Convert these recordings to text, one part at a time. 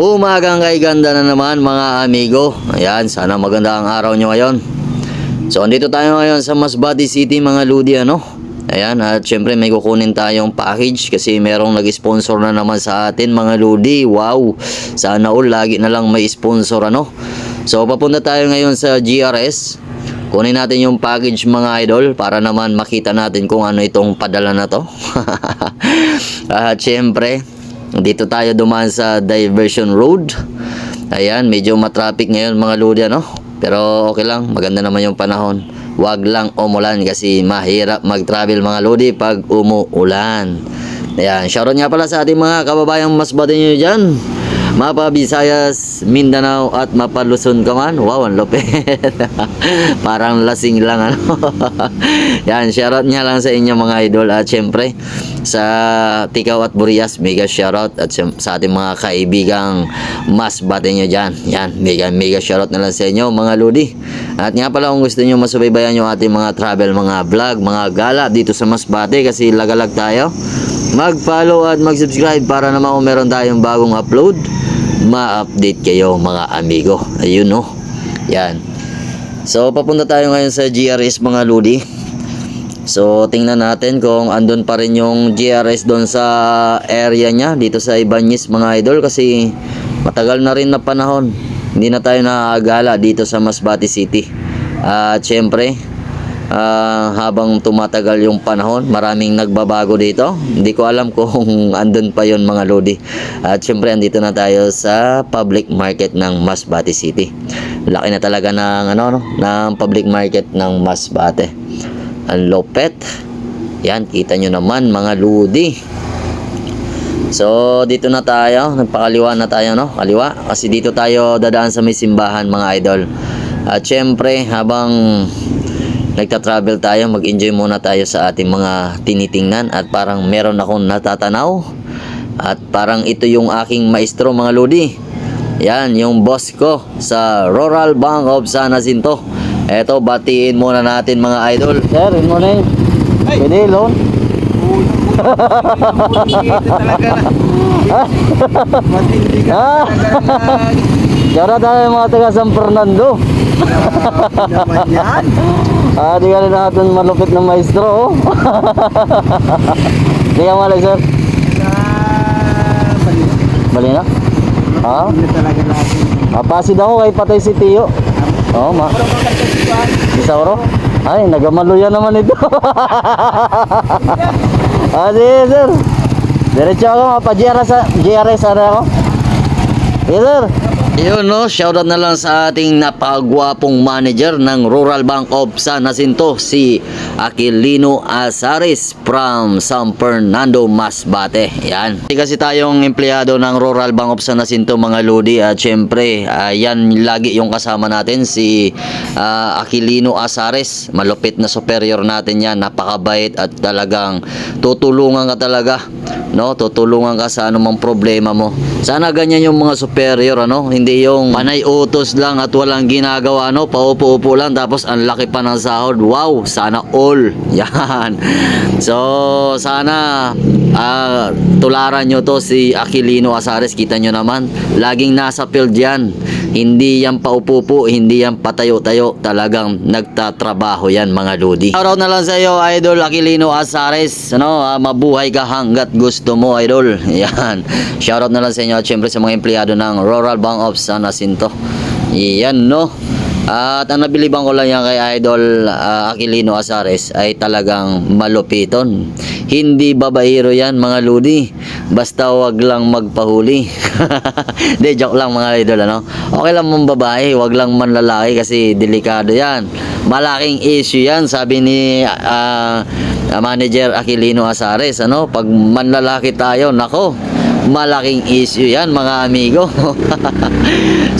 Umagang kay ganda na naman mga amigo. Ayan, sana maganda ang araw nyo ngayon. So, andito tayo ngayon sa Masbate City mga ludi ano. Ayan, at syempre may kukunin tayong package kasi merong nag-sponsor na naman sa atin mga ludi. Wow, sana all lagi na lang may sponsor ano. So, papunta tayo ngayon sa GRS. Kunin natin yung package mga idol para naman makita natin kung ano itong padala na to. At syempre, dito tayo dumaan sa Diversion Road. Ayan, medyo matraffic ngayon mga lodi ano. Pero okay lang, maganda naman yung panahon. Huwag lang umulan kasi mahirap mag-travel mga lodi pag umuulan. Ayan, shoutout nga pala sa ating mga kababayang mas bata nyo dyan. Mapa Visayas, Mindanao at Mapa Luzon ka man. Wow, ang lupit. Parang lasing lang ano. Yan, shoutout nga lang sa inyo mga idol at syempre sa Tikaw at Burias, mega shoutout at sa ating mga kaibigang mas bate nyo dyan. Yan, mega mega shoutout na lang sa inyo mga lodi. At nga pala kung gusto nyo masubaybayan yung ating mga travel, mga vlog, mga gala dito sa Masbate kasi lagalag tayo. Mag-follow at mag-subscribe para naman kung meron tayong bagong upload, ma-update kayo mga amigo. Ayun no. Yan. So papunta tayo ngayon sa GRS mga lodi. So tingnan natin kung andun pa rin yung GRS doon sa area niya dito sa Ibanez mga idol kasi matagal na rin na panahon. Hindi na tayo nakagala dito sa Masbate City. At syempre, ah, habang tumatagal yung panahon, maraming nagbabago dito. Hindi ko alam kung andun pa yon mga lodi. At syempre, andito na tayo sa public market ng Masbate City. Laki na talaga ng ano no, ng public market ng Masbate. Ang lopet. Yan, kita nyo naman mga lodi. So, dito na tayo. Nagpakaliwa na tayo, no? Kaliwa. Kasi dito tayo dadaan sa may simbahan, mga idol. At syempre, habang nagta-travel tayo, mag-enjoy muna tayo sa ating mga tinitingnan. At parang meron akong natatanaw. At parang ito yung aking maestro, mga lodi. Yan, yung boss ko sa Rural Bank of San Jacinto. Eto, batiin muna natin mga idol. Sir, yun muna yun. Pwede, loan. talaga. Matindi ka Ah. talaga. Shout out tayo mga taga San Fernando. Naman yan. Ah, di ka rin natin malupit ng maestro, oh. Di ka mali, sir. Ah, bali. Bali na? Ha? Hindi talaga natin. Mapasid ako kay patay si Tiyo. Oo, ma. Pero magkakasuan. Isauro? Ay, nagamaluya naman ito. ah, sige, sir. Diretso ako, mapa-GRS, sa- GRS, ano ako? Sige, sir. Yun, no? Shoutout na lang sa ating napakagwapong manager ng Rural Bank of San Jacinto, si Aquilino Azares from San Fernando, Masbate. Yan. Kasi tayong empleyado ng Rural Bank of San Jacinto, mga lodi, at syempre, ah, yan lagi yung kasama natin, si ah, Aquilino Azares. Malupit na superior natin yan. Napakabait at talagang tutulungan ka talaga. No, tutulungan ka sa anumang problema mo. Sana ganyan yung mga superior ano, hindi yung panay utos lang at walang ginagawa no, paupo-upo lang tapos ang laki pa ng sahod. Wow, sana all. Yan. So, sana ah, tularan nyo to si Aquilino Azares, kita nyo naman. Laging nasa field yan. Hindi yan paupo-upo, hindi yan patayo-tayo. Talagang nagtatrabaho yan mga lodi. Araw na lang sa iyo, Idol Aquilino Azares. Ano, ah, mabuhay ka hanggat gusto mo, Idol. Yan. Shoutout na lang sa inyo at syempre sa mga empleyado ng Rural Bank of San Jacinto. Yan, no? At ang nabiliban ko lang yan kay Idol ah, Aquilino Azares ay talagang malupiton. Hindi babaero yan mga ludi. Basta wag lang magpahuli. De, joke lang mga idol ano. Okay lang mong babae, wag lang man lalaki kasi delikado yan. Malaking issue yan sabi ni ah, manager Aquilino Azares ano. Pag manlalaki tayo, nako malaking issue yan mga amigo.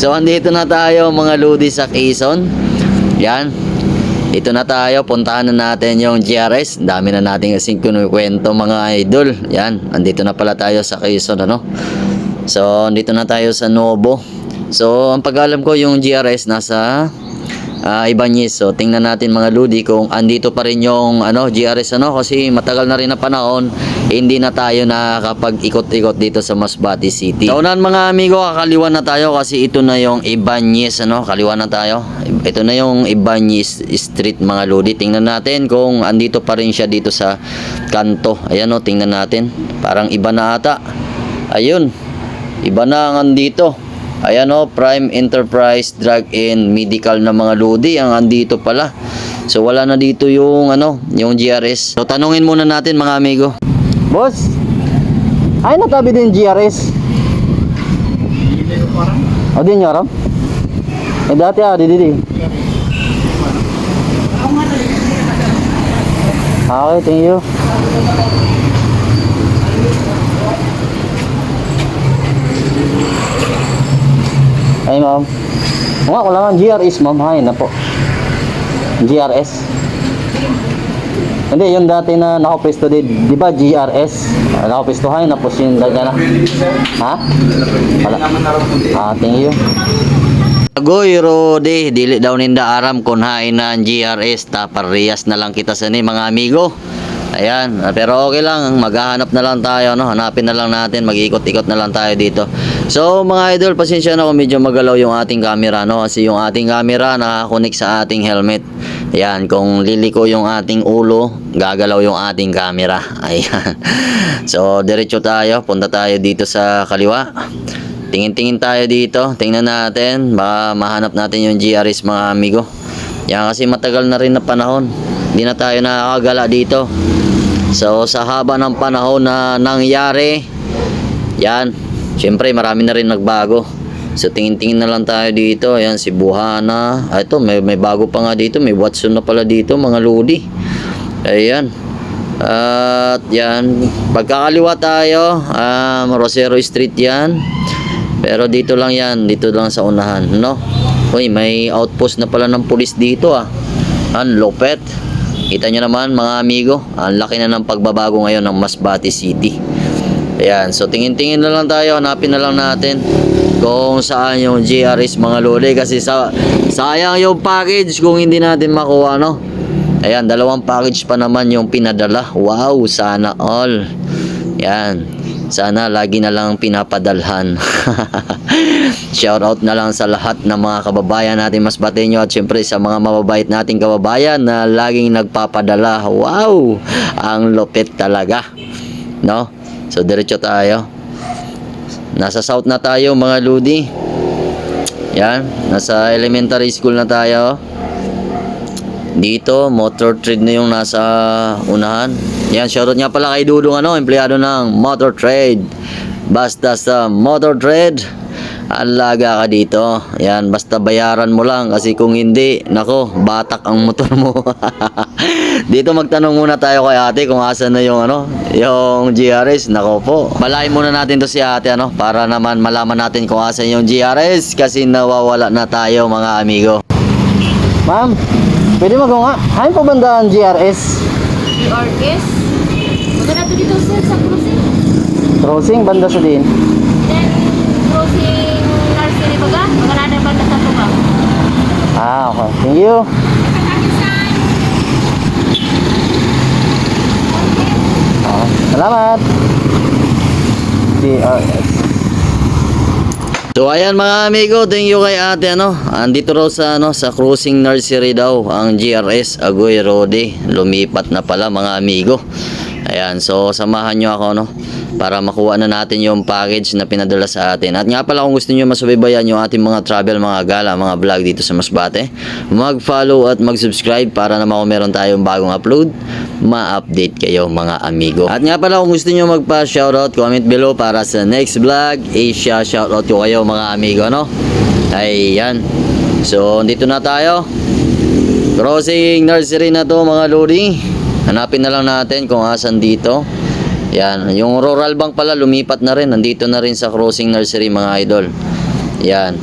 So andito na tayo mga ludi sa Quezon. Yan. Ito na tayo puntahan na natin yung GRS dami na nating kasing kinukwento mga idol. Yan andito na pala tayo sa Quezon ano? So andito na tayo sa Novo so ang pag-alam ko yung GRS nasa ah Ibanez. So tingnan natin mga ludi kung andito pa rin yung ano GRS ano kasi matagal na rin na panahon hindi na tayo nakakapag-ikot-ikot dito sa Masbate City. Sa unahan mga amigo, kakaliwa na tayo kasi ito na yung Ibanez, ano, kaliwa na tayo. Ito na yung Ibanez Street mga lodi. Tingnan natin kung andito pa rin siya dito sa kanto. Ayan o, tingnan natin. Parang iba na ata. Ayun, iba na ang andito. Ayan o, Prime Enterprise Drug and Medical na mga lodi ang andito pala. So wala na dito yung ano, yung GRS. So tanungin muna natin mga amigo. Boss, ay natabi din GRS. O din nyo Eh dati ah, di di. Okay, thank you. Ay ma'am. Oo nga, kailangan GRS ma'am. Hay na po. GRS. Hindi, yung dati na nakapesto din, di ba GRS? Uh, nakapesto hay, napos yung dati na. Ha? Wala. Ah, thank you. Agoy, Rode, dili daw ninda aram kung hain na GRS, taparehas na lang kita sa ni mga amigo. Ayan, pero okay lang, maghahanap na lang tayo, no? hanapin na lang natin, mag-ikot-ikot na lang tayo dito. So mga idol, pasensya na kung medyo magalaw yung ating camera, no? kasi yung ating camera nakakunik sa ating helmet. Ayan, kung liliko yung ating ulo, gagalaw yung ating camera. Ayan. So, diretso tayo, punta tayo dito sa kaliwa. Tingin-tingin tayo dito. Tingnan natin. Baka mahanap natin yung GRS mga amigo. Yan kasi matagal na rin na panahon. Hindi na tayo nakakagala dito. So sa haba ng panahon na nangyari, yan. Siyempre marami na rin nagbago. So tingin-tingin na lang tayo dito. Ayan si Buhana. Ah, ito may, may bago pa nga dito. May Watson na pala dito mga lodi. Ayan. At yan, pagkakaliwa tayo, um, Rosero Street yan. Pero dito lang yan, dito lang sa unahan, no? Uy, may outpost na pala ng pulis dito ah. Ang lopet. Kita nyo naman mga amigo, ang laki na ng pagbabago ngayon ng Masbate City. Ayan, so tingin-tingin na lang tayo, hanapin na lang natin kung saan yung GRS mga lodi kasi sa sayang yung package kung hindi natin makuha, no? Ayan, dalawang package pa naman yung pinadala. Wow, sana all. Yan. Sana lagi na lang pinapadalhan. Shout out na lang sa lahat ng mga kababayan natin mas batenyo at syempre sa mga mababait nating kababayan na laging nagpapadala. Wow! Ang lupit talaga. No? So diretso tayo. Nasa south na tayo mga ludi. Yan, nasa elementary school na tayo. Dito, motor trade na yung nasa unahan. Yan, shoutout nga pala kay Dudong ano, empleyado ng motor trade. Basta sa motor trade, alaga ka dito. Yan, basta bayaran mo lang kasi kung hindi, nako, batak ang motor mo. dito magtanong muna tayo kay ate kung asan na yung ano, yung GRS. Nako po. Balayin muna natin to si ate ano, para naman malaman natin kung asan yung GRS kasi nawawala na tayo mga amigo. Ma'am, pwede magawa nga. Hain po banda ang GRS? GRS. Maganda to dito sir sa cruising. Crossing, banda sa din. Then, cruising nursery baga. Maganda na banda sa tuba. Ah, okay. Thank you. Ah, salamat. GRS. So ayan mga amigo, thank you kay ate ano. Andito raw sa ano sa cruising nursery daw ang GRS Agoy Rode. Lumipat na pala mga amigo. Ayan, so samahan nyo ako no para makuha na natin yung package na pinadala sa atin. At nga pala kung gusto niyo masubaybayan yung ating mga travel, mga gala, mga vlog dito sa Masbate, mag-follow at mag-subscribe para naman kung meron tayong bagong upload, ma-update kayo mga amigo. At nga pala kung gusto niyo magpa-shoutout, comment below para sa next vlog, Asia shoutout ko kayo mga amigo, no? Ayan. So, dito na tayo. Crossing nursery na to mga lodi. Hanapin na lang natin kung asan dito. Yan, yung rural bank pala lumipat na rin. Nandito na rin sa crossing nursery mga idol. Yan.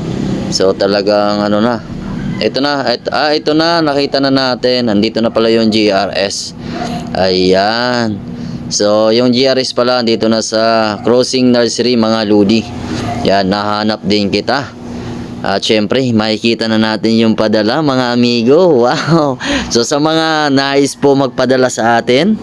So talagang ano na. Ito na, et, ah, ito na, nakita na natin. Nandito na pala yung GRS. Ayan. So, yung GRS pala, dito na sa crossing nursery mga ludi. Yan, nahanap din kita. At syempre, makikita na natin yung padala mga amigo. Wow! So sa mga nais po magpadala sa atin,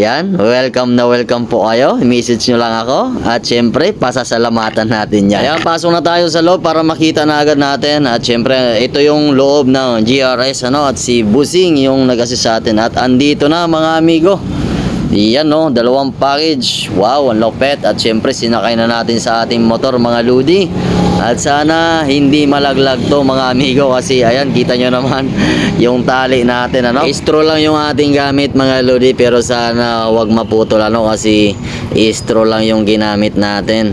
Yan, welcome na welcome po kayo. I-message nyo lang ako. At syempre, pasasalamatan natin yan. Ayan, pasok na tayo sa loob para makita na agad natin. At syempre, ito yung loob ng GRS ano, at si Busing yung nag-assist sa atin. At andito na mga amigo. Yan no, dalawang package. Wow, ang lupet. At syempre, sinakay na natin sa ating motor mga ludi. At sana hindi malaglag to mga amigo kasi ayan, kita nyo naman yung tali natin ano. Istro lang yung ating gamit mga ludi pero sana wag maputol ano kasi istro lang yung ginamit natin.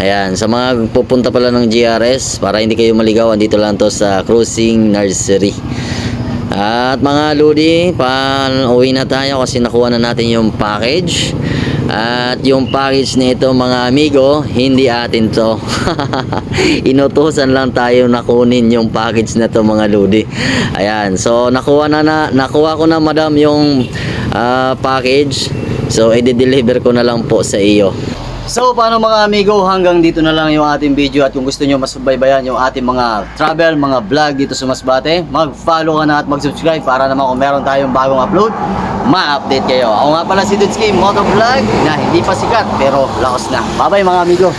Ayan, sa mga pupunta pala ng GRS para hindi kayo maligaw, andito lang to sa Cruising Nursery. At mga Ludi, pan-uwi na tayo kasi nakuha na natin yung package. At yung package nito mga amigo, hindi atin to. Inutusan lang tayo na kunin yung package na to mga Ludi. Ayan, so nakuha na, na nakuha ko na madam yung ah, package. So i-deliver ko na lang po sa iyo. So, paano mga amigo, hanggang dito na lang yung ating video at kung gusto nyo mas subaybayan yung ating mga travel, mga vlog dito sa Masbate, mag-follow ka na at mag-subscribe para naman kung meron tayong bagong upload, ma-update kayo. Ako nga pala si Dudski, Motovlog na hindi pa sikat pero laos na. Bye-bye mga amigo!